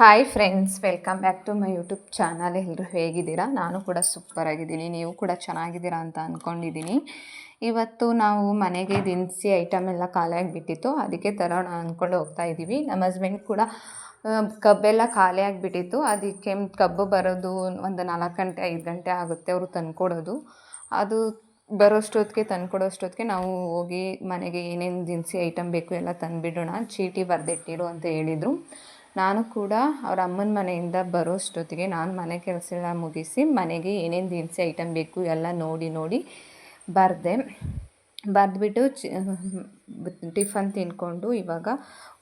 Hi friends welcome back to my YouTube channel ಎಲ್ಲರೂ ಹೇಗಿದ್ದೀರಾ? ನಾನು ಕೂಡ ಸೂಪರ್ ಆಗಿದ್ದೀನಿ. ನೀವು ಕೂಡ ಚೆನ್ನಾಗಿದ್ದೀರಾ ಅಂತ ಅಂದ್ಕೊಂಡಿದ್ದೀನಿ ಇವತ್ತು ನಾವು ಮನೆಗೆ ದಿನಸಿ ಐಟಮ್ ಎಲ್ಲ ಖಾಲಿಯಾಗಿ ಬಿಟ್ಟಿತ್ತು. ಅದಕ್ಕೆ ತರೋಣ ಅಂದ್ಕೊಂಡು ಹೋಗ್ತಾ ಇದ್ದೀವಿ. ನಮ್ಮ ಹಸ್ಬೆಂಡ್ ಕೂಡ ಕಬ್ಬೆಲ್ಲ ಖಾಲಿ ಬಿಟ್ಟಿತ್ತು. ಅದಕ್ಕೆ ಕಬ್ಬು ಬರೋದು ಒಂದು ನಾಲ್ಕು ಗಂಟೆ, ಐದು ಗಂಟೆ ಆಗುತ್ತೆ ಅವರು ತಂದ್ಕೊಡೋದು. ಅದು ಬರೋಷ್ಟೊತ್ತಿಗೆ, ತಂದ್ಕೊಡೋಷ್ಟೊತ್ತಿಗೆ ನಾವು ಹೋಗಿ ಮನೆಗೆ ಏನೇನು ದಿನಸಿ ಐಟಮ್ ಬೇಕು ಎಲ್ಲ ತಂದುಬಿಡೋಣ. ಚೀಟಿ ಬರೆದಿಟ್ಟಿರು ಅಂತ ಹೇಳಿದರು. ನಾನು ಕೂಡ ಅವ್ರ ಅಮ್ಮನ ಮನೆಯಿಂದ ಬರೋಷ್ಟೊತ್ತಿಗೆ ನಾನು ಮನೆ ಕೆಲಸ ಎಲ್ಲ ಮುಗಿಸಿ ಮನೆಗೆ ಏನೇನು ದಿನಸಿ ಐಟಮ್ ಬೇಕು ಎಲ್ಲ ನೋಡಿ ನೋಡಿ ಬರೆದೆ. ಬರೆದ್ಬಿಟ್ಟು ಚಿ ಟಿಫನ್ ತಿನ್ಕೊಂಡು ಇವಾಗ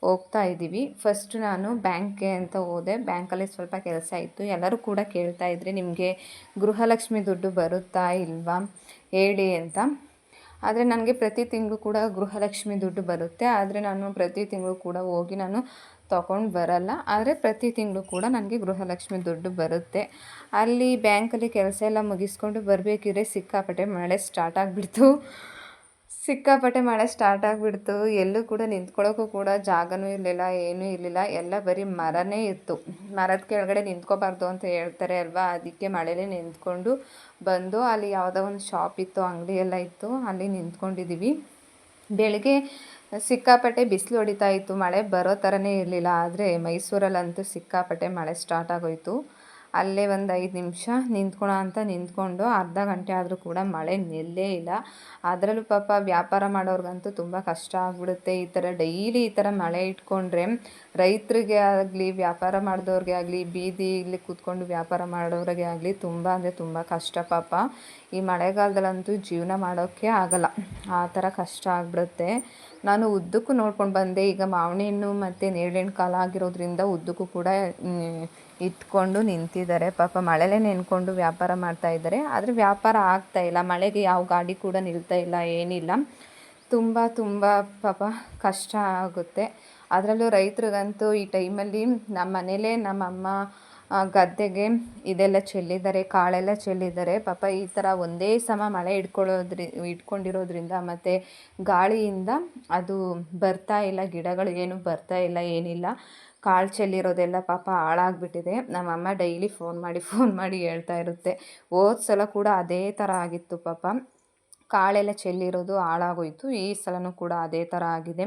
ಹೋಗ್ತಾ ಇದ್ದೀವಿ. ಫಸ್ಟ್ ನಾನು ಬ್ಯಾಂಕ್ಗೆ ಅಂತ ಹೋದೆ. ಬ್ಯಾಂಕಲ್ಲಿ ಸ್ವಲ್ಪ ಕೆಲಸ ಇತ್ತು. ಎಲ್ಲರೂ ಕೂಡ ಕೇಳ್ತಾ ಇದ್ರಿ, ನಿಮಗೆ ಗೃಹಲಕ್ಷ್ಮಿ ದುಡ್ಡು ಬರುತ್ತಾ ಇಲ್ವಾ? ಹೇಳಿ ಅಂತ. ಆದರೆ ನನಗೆ ಪ್ರತಿ ತಿಂಗಳು ಕೂಡ ಗೃಹಲಕ್ಷ್ಮಿ ದುಡ್ಡು ಬರುತ್ತೆ. ಆದರೆ ನಾನು ಪ್ರತಿ ತಿಂಗಳು ಕೂಡ ಹೋಗಿ ನಾನು ತಗೊಂಡು ಬರಲ್ಲ. ಆದರೆ ಪ್ರತಿ ತಿಂಗಳು ಕೂಡ ನನಗೆ ಗೃಹಲಕ್ಷ್ಮಿ ದುಡ್ಡು ಬರುತ್ತೆ. ಅಲ್ಲಿ ಬ್ಯಾಂಕಲ್ಲಿ ಕೆಲಸ ಎಲ್ಲ ಮುಗಿಸ್ಕೊಂಡು ಬರಬೇಕಿದ್ರೆ ಸಿಕ್ಕಾಪಟ್ಟೆ ಮಳೆ ಸ್ಟಾರ್ಟ್ ಆಗಿಬಿಡ್ತು. ಸಿಕ್ಕಾಪಟ್ಟೆ ಮಳೆ ಸ್ಟಾರ್ಟ್ ಆಗಿಬಿಡ್ತು. ಎಲ್ಲೂ ಕೂಡ ನಿಂತ್ಕೊಳ್ಳೋಕ್ಕೂ ಕೂಡ ಜಾಗನೂ ಇರಲಿಲ್ಲ, ಏನೂ ಇರಲಿಲ್ಲ. ಎಲ್ಲ ಬರೀ ಮರನೇ ಇತ್ತು. ಮರದ ಕೆಳಗಡೆ ನಿಂತ್ಕೋಬಾರ್ದು ಅಂತ ಹೇಳ್ತಾರೆ ಅಲ್ವಾ? ಅದಕ್ಕೆ ಮಳೆಲೇ ನಿಂತ್ಕೊಂಡು ಬಂದು ಅಲ್ಲಿ ಯಾವುದೋ ಒಂದು ಶಾಪ್ ಇತ್ತು, ಅಂಗಡಿ ಎಲ್ಲ ಇತ್ತು. ಅಲ್ಲಿ ನಿಂತ್ಕೊಂಡಿದ್ದೀವಿ ಬೆಳಗ್ಗೆ ಸಿಕ್ಕಾಪಟ್ಟೆ ಬಿಸಿಲು ಹೊಡಿತಾ ಇತ್ತು. ಮಳೆ ಬರೋ ಥರನೇ ಇರಲಿಲ್ಲ. ಆದರೆ ಮೈಸೂರಲ್ಲಂತೂ ಸಿಕ್ಕಾಪಟ್ಟೆ ಮಳೆ ಸ್ಟಾರ್ಟ್ ಆಗೋಯಿತು. ಅಲ್ಲೇ ಒಂದು ಐದು ನಿಮಿಷ ನಿಂತ್ಕೊಳ ಅಂತ ನಿಂತ್ಕೊಂಡು ಅರ್ಧ ಗಂಟೆ ಆದರೂ ಕೂಡ ಮಳೆ ನಿಲ್ಲೇ ಇಲ್ಲ. ಅದರಲ್ಲೂ ಪಾಪ ವ್ಯಾಪಾರ ಮಾಡೋರ್ಗಂತೂ ತುಂಬ ಕಷ್ಟ ಆಗ್ಬಿಡುತ್ತೆ. ಈ ಥರ ಡೈಲಿ ಈ ಥರ ಮಳೆ ಇಟ್ಕೊಂಡ್ರೆ ರೈತರಿಗೆ ಆಗಲಿ, ವ್ಯಾಪಾರ ಮಾಡಿದವ್ರಿಗೆ ಆಗಲಿ ಬೀದಿಲಿ ಕೂತ್ಕೊಂಡು ವ್ಯಾಪಾರ ಮಾಡೋರಿಗೆ ಆಗಲಿ ತುಂಬ ಅಂದರೆ ತುಂಬ ಕಷ್ಟ ಪಾಪ. ಈ ಮಳೆಗಾಲದಲ್ಲಂತೂ ಜೀವನ ಮಾಡೋಕ್ಕೆ ಆಗಲ್ಲ. ಆ ಥರ ಕಷ್ಟ ಆಗ್ಬಿಡುತ್ತೆ. ನಾನು ಉದ್ದಕ್ಕೂ ನೋಡ್ಕೊಂಡು ಬಂದೆ. ಈಗ ಮಾವಿನ ಹಣ್ಣು ಮತ್ತು ನೇರಳೆಣ್ಣು ಕಾಲ ಆಗಿರೋದ್ರಿಂದ ಉದ್ದಕ್ಕೂ ಕೂಡ ಇಟ್ಕೊಂಡು ನಿಂತಿದ್ದಾರೆ. ಪಾಪ ಮಳೆಲೇ ನೆನ್ಕೊಂಡು ವ್ಯಾಪಾರ ಮಾಡ್ತಾ ಇದ್ದಾರೆ. ಆದರೆ ವ್ಯಾಪಾರ ಆಗ್ತಾ ಇಲ್ಲ. ಮಳೆಗೆ ಯಾವ ಗಾಡಿ ಕೂಡ ನಿಲ್ತಾ ಇಲ್ಲ, ಏನಿಲ್ಲ. ತುಂಬ ತುಂಬ ಪಾಪ ಕಷ್ಟ ಆಗುತ್ತೆ. ಅದರಲ್ಲೂ ರೈತರಿಗಂತೂ ಈ ಟೈಮಲ್ಲಿ ನಮ್ಮ ಮನೇಲೇ ನಮ್ಮಮ್ಮ ಗದ್ದೆಗೆ ಇದೆಲ್ಲ ಚೆಲ್ಲಿದ್ದಾರೆ, ಕಾಳೆಲ್ಲ ಚೆಲ್ಲಿದ್ದಾರೆ. ಪಾಪ ಈ ಥರ ಒಂದೇ ಸಮ ಮಳೆ ಇಟ್ಕೊಳ್ಳೋದ್ರಿ ಇಟ್ಕೊಂಡಿರೋದ್ರಿಂದ ಮತ್ತು ಗಾಳಿಯಿಂದ ಅದು ಬರ್ತಾ ಇಲ್ಲ, ಗಿಡಗಳು ಏನು ಬರ್ತಾ ಇಲ್ಲ, ಏನಿಲ್ಲ. ಕಾಳು ಚೆಲ್ಲಿರೋದೆಲ್ಲ ಪಾಪ ಹಾಳಾಗ್ಬಿಟ್ಟಿದೆ. ನಮ್ಮಮ್ಮ ಡೈಲಿ ಫೋನ್ ಮಾಡಿ ಫೋನ್ ಮಾಡಿ ಹೇಳ್ತಾ ಇರುತ್ತೆ. ಹೋದ ಸಲ ಕೂಡ ಅದೇ ಥರ ಆಗಿತ್ತು ಪಾಪ. ಕಾಳೆಲ್ಲ ಚೆಲ್ಲಿರೋದು ಹಾಳಾಗೋಯ್ತು. ಈ ಸಲನೂ ಕೂಡ ಅದೇ ಥರ ಆಗಿದೆ.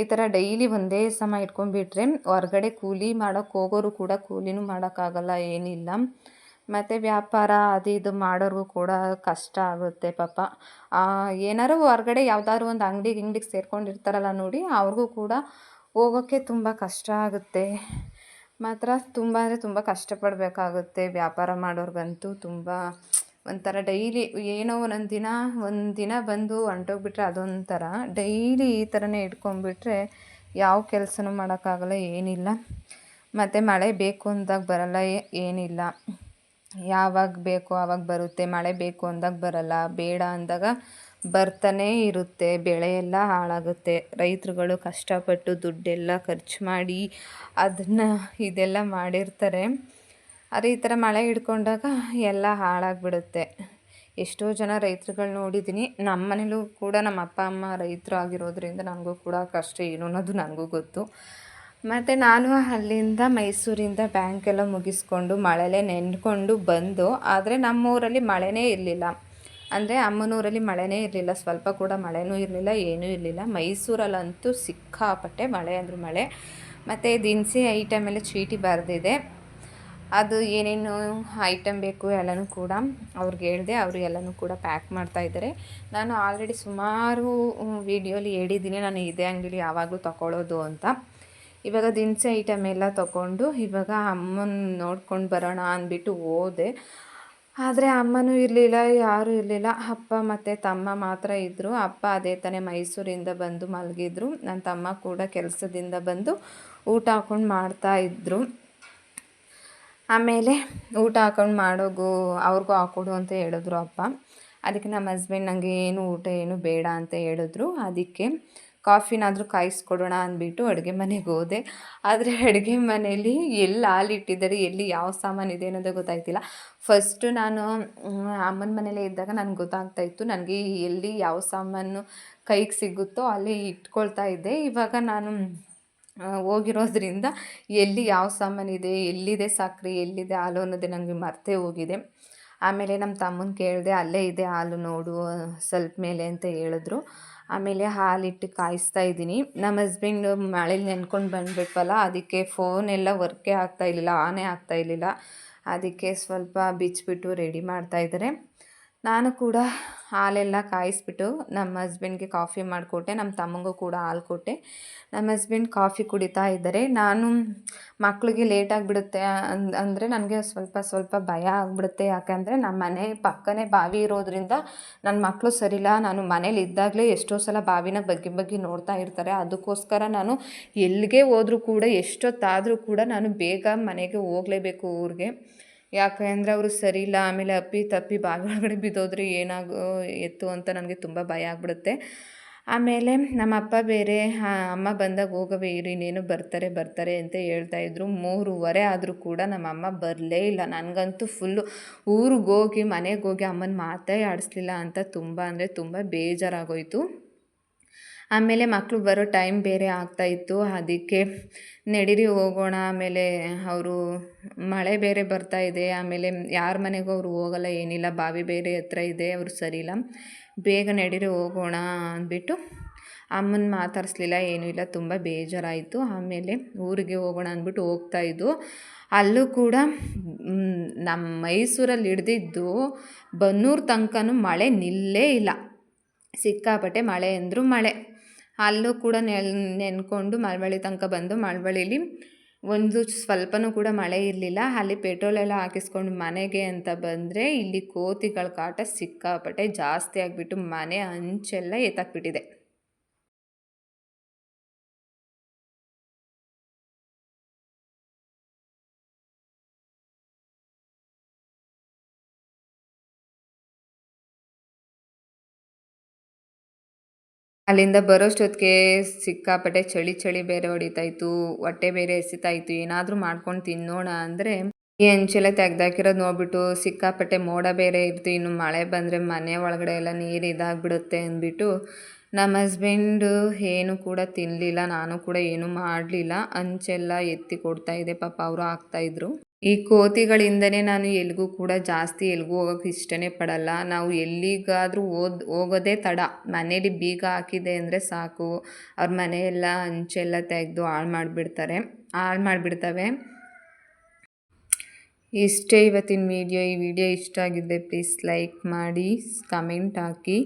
ಈ ಥರ ಡೈಲಿ ಒಂದೇ ಸಮ ಇಟ್ಕೊಂಡ್ಬಿಟ್ರೆ ಹೊರ್ಗಡೆ ಕೂಲಿ ಮಾಡೋಕ್ಕೆ ಹೋಗೋರು ಕೂಡ ಕೂಲಿನೂ ಮಾಡೋಕ್ಕಾಗಲ್ಲ, ಏನಿಲ್ಲ. ಮತ್ತು ವ್ಯಾಪಾರ ಅದು ಇದು ಮಾಡೋರ್ಗು ಕೂಡ ಕಷ್ಟ ಆಗುತ್ತೆ ಪಾಪ. ಏನಾರು ಹೊರಗಡೆ ಯಾವ್ದಾದ್ರು ಒಂದು ಅಂಗಡಿ ಗಿಂಗ್ಡಿಗೆ ಸೇರ್ಕೊಂಡಿರ್ತಾರಲ್ಲ ನೋಡಿ, ಅವ್ರಿಗೂ ಕೂಡ ಹೋಗೋಕ್ಕೆ ತುಂಬ ಕಷ್ಟ ಆಗುತ್ತೆ. ಮಾತ್ರ ತುಂಬ ಅಂದರೆ ತುಂಬ ಕಷ್ಟಪಡಬೇಕಾಗುತ್ತೆ ವ್ಯಾಪಾರ ಮಾಡೋರ್ಗಂತೂ ತುಂಬ. ಒಂಥರ ಡೈಲಿ ಏನೋ ಒಂದೊಂದು ದಿನ ಒಂದು ದಿನ ಬಂದು ಹೊಂಟೋಗ್ಬಿಟ್ರೆ ಅದೊಂಥರ. ಡೈಲಿ ಈ ಥರನೇ ಇಟ್ಕೊಂಡ್ಬಿಟ್ರೆ ಯಾವ ಕೆಲಸನೂ ಮಾಡೋಕ್ಕಾಗಲ್ಲ, ಏನಿಲ್ಲ. ಮತ್ತು ಮಳೆ ಬೇಕು ಅಂದಾಗ ಬರಲ್ಲ ಏನಿಲ್ಲ. ಯಾವಾಗ ಬೇಕೋ ಆವಾಗ ಬರುತ್ತೆ, ಮಳೆ ಬೇಕು ಅಂದಾಗ ಬರಲ್ಲ, ಬೇಡ ಅಂದಾಗ ಬರ್ತಾನೇ ಇರುತ್ತೆ, ಬೆಳೆ ಎಲ್ಲ ಹಾಳಾಗುತ್ತೆ. ರೈತರುಗಳು ಕಷ್ಟಪಟ್ಟು ದುಡ್ಡೆಲ್ಲ ಖರ್ಚು ಮಾಡಿ ಅದನ್ನು, ಇದೆಲ್ಲ ಮಾಡಿರ್ತಾರೆ. ಆದರೆ ಈ ಥರ ಮಳೆ ಹಿಡ್ಕೊಂಡಾಗ ಎಲ್ಲ ಹಾಳಾಗಿಬಿಡುತ್ತೆ. ಎಷ್ಟೋ ಜನ ರೈತರುಗಳು ನೋಡಿದ್ದೀನಿ. ನಮ್ಮ ಮನೇಲೂ ಕೂಡ ನಮ್ಮ ಅಪ್ಪ, ಅಮ್ಮ ರೈತರು ಆಗಿರೋದ್ರಿಂದ ನನಗೂ ಕೂಡ ಕಷ್ಟ ಏನು ಅನ್ನೋದು ನನಗೂ ಗೊತ್ತು. ಮತ್ತು ನಾನು ಅಲ್ಲಿಂದ ಮೈಸೂರಿಂದ ಬ್ಯಾಂಕ್ ಎಲ್ಲ ಮುಗಿಸ್ಕೊಂಡು ಮಳೆಲೇ ನೆನ್ಕೊಂಡು ಬಂದು, ಆದರೆ ನಮ್ಮೂರಲ್ಲಿ ಮಳೆನೇ ಇರಲಿಲ್ಲ. ಅಂದರೆ ಅಮ್ಮನೂರಲ್ಲಿ ಮಳೆನೇ ಇರಲಿಲ್ಲ. ಸ್ವಲ್ಪ ಕೂಡ ಮಳೆನೂ ಇರಲಿಲ್ಲ, ಏನೂ ಇರಲಿಲ್ಲ. ಮೈಸೂರಲ್ಲಂತೂ ಸಿಕ್ಕಾಪಟ್ಟೆ ಮಳೆ ಅಂದರೂ ಮಳೆ. ಮತ್ತು ದಿನಸಿ ಐಟಮ್ ಎಲ್ಲ ಚೀಟಿ ಬರೆದಿದೆ. ಅದು ಏನೇನು ಐಟಮ್ ಬೇಕು ಎಲ್ಲನೂ ಕೂಡ ಅವ್ರಿಗೆ ಹೇಳಿದೆ, ಅವರು ಎಲ್ಲನೂ ಕೂಡ ಪ್ಯಾಕ್ ಮಾಡ್ತಾ ಇದ್ದಾರೆ ನಾನು ಆಲ್ರೆಡಿ ಸುಮಾರು ವೀಡಿಯೋಲಿ ಹೇಳಿದ್ದೀನಿ. ನಾನು ಇದೇ ಅಂಗಡಿಲಿ ಯಾವಾಗಲೂ ತಗೊಳ್ಳೋದು ಅಂತ. ಇವಾಗ ದಿನಸಿ ಐಟಮ್ ಎಲ್ಲ ತಗೊಂಡು ಇವಾಗ ಅಮ್ಮನ ನೋಡ್ಕೊಂಡು ಬರೋಣ ಅಂದ್ಬಿಟ್ಟು ಹೋದೆ. ಆದರೆ ಅಮ್ಮನೂ ಇರಲಿಲ್ಲ, ಯಾರೂ ಇರಲಿಲ್ಲ. ಅಪ್ಪ ಮತ್ತು ತಮ್ಮ ಮಾತ್ರ ಇದ್ದರು ಅಪ್ಪ ಅದೇ ತಾನೇ ಮೈಸೂರಿಂದ ಬಂದು ಮಲಗಿದ್ರು. ನನ್ನ ತಮ್ಮ ಕೂಡ ಕೆಲಸದಿಂದ ಬಂದು ಊಟ ಹಾಕೊಂಡು ಮಾಡ್ತಾ ಇದ್ದರು ಆಮೇಲೆ ಊಟ ಹಾಕೊಂಡು ಮಾಡೋಗು, ಅವ್ರಿಗೂ ಹಾಕ್ಕೊಡು ಅಂತ ಹೇಳಿದ್ರು ಅಪ್ಪ. ಅದಕ್ಕೆ ನಮ್ಮ ಹಸ್ಬೆಂಡ್ ನನಗೆ ಏನು ಊಟ, ಏನು ಬೇಡ ಅಂತ ಹೇಳಿದ್ರು. ಅದಕ್ಕೆ ಕಾಫಿನಾದರೂ ಕಾಯಿಸ್ಕೊಡೋಣ ಅಂದ್ಬಿಟ್ಟು ಅಡುಗೆ ಮನೆಗೆ ಹೋದೆ. ಆದರೆ ಅಡುಗೆ ಮನೆಯಲ್ಲಿ ಎಲ್ಲಿ ಹಾಲಿಟ್ಟಿದ್ದಾರೆ ಎಲ್ಲಿ ಯಾವ ಸಾಮಾನು ಇದೆ ಅನ್ನೋದೇ ಗೊತ್ತಾಯ್ತಿಲ್ಲ ಫಸ್ಟು ನಾನು ಅಮ್ಮನ ಮನೇಲೇ ಇದ್ದಾಗ ನನಗೆ ಗೊತ್ತಾಗ್ತಾ ಇತ್ತು. ನನಗೆ ಎಲ್ಲಿ ಯಾವ ಸಾಮಾನು ಕೈಗೆ ಸಿಗುತ್ತೋ ಅಲ್ಲಿ ಇಟ್ಕೊಳ್ತಾ ಇದ್ದೆ. ಇವಾಗ ನಾನು ಹೋಗಿರೋದ್ರಿಂದ ಎಲ್ಲಿ ಯಾವ ಸಾಮಾನು ಇದೆ, ಎಲ್ಲಿದೆ ಸಕ್ಕರೆ ಎಲ್ಲಿದೆ ಹಾಲು ಅನ್ನೋದೇ ನನಗೆ ಮರ್ತೇ ಹೋಗಿದೆ. ಆಮೇಲೆ ನಮ್ಮ ತಮ್ಮನ ಕೇಳಿದೆ, ಅಲ್ಲೇ ಇದೆ ಹಾಲು ನೋಡು ಸ್ವಲ್ಪ ಮೇಲೆ ಅಂತ ಹೇಳಿದ್ರು. ಆಮೇಲೆ ಹಾಲಿಟ್ಟು ಕಾಯಿಸ್ತಾ ಇದ್ದೀನಿ. ನಮ್ಮ ಹಸ್ಬೆಂಡ್ ಮಳೇಲಿ ನೆನ್ಕೊಂಡು ಬಂದ್ಬಿಟ್ವಲ್ಲ, ಅದಕ್ಕೆ ಫೋನ್ ಎಲ್ಲ ವರ್ಕೇ ಆಗ್ತಾ ಇರಲಿಲ್ಲ ಆನೇ ಆಗ್ತಾ ಇರಲಿಲ್ಲ. ಅದಕ್ಕೆ ಸ್ವಲ್ಪ ಬಿಚ್ಚಿಬಿಟ್ಟು ರೆಡಿ ಮಾಡ್ತಾ ಇದ್ದಾರೆ. ನಾನು ಕೂಡ ಹಾಲೆಲ್ಲ ಕಾಯಿಸ್ಬಿಟ್ಟು ನಮ್ಮ ಹಸ್ಬೆಂಡ್ಗೆ ಕಾಫಿ ಮಾಡಿಕೊಟ್ಟೆ, ನಮ್ಮ ತಮ್ಮಂಗೂ ಕೂಡ ಹಾಲು ಕೊಟ್ಟೆ. ನಮ್ಮ ಹಸ್ಬೆಂಡ್ ಕಾಫಿ ಕುಡಿತಾ ಇದ್ದಾರೆ. ನಾನು ಮಕ್ಕಳಿಗೆ ಲೇಟ್ ಆಗಿಬಿಡುತ್ತೆ ಅಂದ್ ಅಂದರೆ ನನಗೆ ಸ್ವಲ್ಪ ಸ್ವಲ್ಪ ಭಯ ಆಗಿಬಿಡುತ್ತೆ. ಯಾಕಂದರೆ ನಮ್ಮ ಮನೆ ಪಕ್ಕನೇ ಬಾವಿ ಇರೋದ್ರಿಂದ ನನ್ನ ಮಕ್ಕಳು ಸರಿಲ್ಲ ನಾನು ಮನೇಲಿ ಇದ್ದಾಗಲೇ ಎಷ್ಟೋ ಸಲ ಬಾವಿನ ಬಗ್ಗೆ ಬಗ್ಗೆ ನೋಡ್ತಾ ಇರ್ತಾರೆ. ಅದಕ್ಕೋಸ್ಕರ ನಾನು ಎಲ್ಲಿಗೆ ಹೋದರೂ ಕೂಡ, ಎಷ್ಟೊತ್ತಾದರೂ ಕೂಡ ನಾನು ಬೇಗ ಮನೆಗೆ ಹೋಗಲೇಬೇಕು ಊರಿಗೆ. ಯಾಕೆ ಅಂದರೆ ಅವರು ಸರಿ ಇಲ್ಲ, ಆಮೇಲೆ ಅಪ್ಪಿ ತಪ್ಪಿ ಬಾವಿ ಒಳಗಡೆ ಬಿದ್ದೋದ್ರೆ ಏನಾಗೋ ಎತ್ತು ಅಂತ ನನಗೆ ತುಂಬ ಭಯ ಆಗಿಬಿಡುತ್ತೆ. ಆಮೇಲೆ ನಮ್ಮ ಅಪ್ಪ ಬೇರೆ ಅಮ್ಮ ಬಂದಾಗ ಹೋಗವೇ ಇರಿ, ಇನ್ನೇನು ಬರ್ತಾರೆ ಬರ್ತಾರೆ ಅಂತ ಹೇಳ್ತಾ ಹೇಳ್ತಾಯಿದ್ರು ಮೂರುವರೆ ಆದರೂ ಕೂಡ ನಮ್ಮ ಅಮ್ಮ ಬರಲೇ ಇಲ್ಲ. ನನಗಂತೂ ಫುಲ್ಲು ಊರಿಗೋಗಿ ಮನೆಗೆ ಹೋಗಿ ಅಮ್ಮನ ಮಾತೇ ಆಡಿಸ್ಲಿಲ್ಲ ಅಂತ ತುಂಬ ಅಂದರೆ ತುಂಬ ಬೇಜಾರಾಗೋಯಿತು. ಆಮೇಲೆ ಮಕ್ಕಳು ಬರೋ ಟೈಮ್ ಬೇರೆ ಆಗ್ತಾಯಿತ್ತು ಅದಕ್ಕೆ ನಡೀರಿ ಹೋಗೋಣ, ಆಮೇಲೆ ಅವರು ಮಳೆ ಬೇರೆ ಬರ್ತಾ ಇದೆ, ಆಮೇಲೆ ಯಾರ ಮನೆಗೂ ಅವರು ಹೋಗಲ್ಲ, ಏನಿಲ್ಲ, ಬಾವಿ ಬೇರೆ ಹತ್ರ ಇದೆ, ಅವರು ಸರಿಯಿಲ್ಲ. ಬೇಗ ನಡೀರಿ ಹೋಗೋಣ ಅಂದ್ಬಿಟ್ಟು ಅಮ್ಮನ ಮಾತಾಡಿಸ್ಲಿಲ್ಲ ಏನೂ ಇಲ್ಲ, ತುಂಬ ಬೇಜಾರಾಯಿತು. ಆಮೇಲೆ ಊರಿಗೆ ಹೋಗೋಣ ಅಂದ್ಬಿಟ್ಟು ಹೋಗ್ತಾ ಇದ್ದು ಅಲ್ಲೂ ಕೂಡ ನಮ್ಮ ಮೈಸೂರಲ್ಲಿ ಹಿಡ್ದಿದ್ದು ಬನ್ನೂರು ತನಕನೂ ಮಳೆ ನಿಲ್ಲೇ ಇಲ್ಲ. ಸಿಕ್ಕಾಪಟ್ಟೆ ಮಳೆ ಅಂದರೂ ಮಳೆ. ಅಲ್ಲೂ ಕೂಡ ನೆಲ್, ನೆನ್ಕೊಂಡು ಮಳವಳ್ಳಿ ತನಕ ಬಂದು ಮಳವಳ್ಳಿಲಿ ಒಂದು ಸ್ವಲ್ಪನೂ ಕೂಡ ಮಳೆ ಇರಲಿಲ್ಲ. ಅಲ್ಲಿ ಪೆಟ್ರೋಲ್ ಎಲ್ಲ ಹಾಕಿಸ್ಕೊಂಡು ಮನೆಗೆ ಅಂತ ಬಂದರೆ ಇಲ್ಲಿ ಕೋತಿಗಳ ಕಾಟ ಸಿಕ್ಕಾಪಟ್ಟೆ ಜಾಸ್ತಿ ಆಗಿಬಿಟ್ಟು ಮನೆ ಹಂಚೆಲ್ಲ ಎತ್ತಾಕ್ಬಿಟ್ಟಿದೆ. ಅಲ್ಲಿಂದ ಬರೋಷ್ಟೊತ್ತಿಗೆ ಸಿಕ್ಕಾಪಟ್ಟೆ ಚಳಿ ಚಳಿ ಬೇರೆ ಹೊಡಿತಾ ಇತ್ತು ಹೊಟ್ಟೆ ಬೇರೆ ಎಸಿತಾ ಇತ್ತು ಏನಾದರೂ ಮಾಡ್ಕೊಂಡು ತಿನ್ನೋಣ ಅಂದರೆ ಈ ಹೆಂಚೆಲ್ಲ ತೆಗ್ದಾಕಿರೋದು ನೋಡ್ಬಿಟ್ಟು ಸಿಕ್ಕಾಪಟ್ಟೆ ಮೋಡ ಬೇರೆ ಇತ್ತು ಇನ್ನು ಮಳೆ ಬಂದರೆ ಮನೆ ಒಳಗಡೆ ಎಲ್ಲ ನೀರು ಇದಾಗ್ಬಿಡುತ್ತೆ ಅಂದ್ಬಿಟ್ಟು ನಮ್ಮ ಹಸ್ಬೆಂಡು ಏನು ಕೂಡ ತಿನ್ನಲಿಲ್ಲ ನಾನು ಕೂಡ ಏನು ಮಾಡಲಿಲ್ಲ ಹಂಚೆಲ್ಲ ಎತ್ತಿ ಕೊಡ್ತಾ ಇದೆ, ಪಾಪ ಅವರು ಹಾಕ್ತಾಯಿದ್ರು ಈ ಕೋತಿಗಳಿಂದನೇ ನಾನು ಎಲ್ಗೂ ಕೂಡ ಜಾಸ್ತಿ ಎಲ್ಗೂ ಹೋಗೋಕೆ ಇಷ್ಟನೇ ಪಡಲ್ಲ. ನಾವು ಎಲ್ಲಿಗಾದರೂ ಓದ್ ಹೋಗೋದೇ ತಡ. ಮನೇಲಿ ಬೀಗ ಹಾಕಿದೆ ಅಂದರೆ ಸಾಕು. ಅವ್ರ ಮನೆಯೆಲ್ಲ ಹಂಚೆಲ್ಲ ತೆಗೆದು ಹಾಳು ಮಾಡಿಬಿಡ್ತಾರೆ. ಹಾಳು ಮಾಡಿಬಿಡ್ತವೆ. ಇಷ್ಟೇ ಇವತ್ತಿನ ವಿಡಿಯೋ ಈ ವಿಡಿಯೋ ಇಷ್ಟ ಆಗಿದ್ದರೆ ಪ್ಲೀಸ್ ಲೈಕ್ ಮಾಡಿ ಕಮೆಂಟ್ ಹಾಕಿ.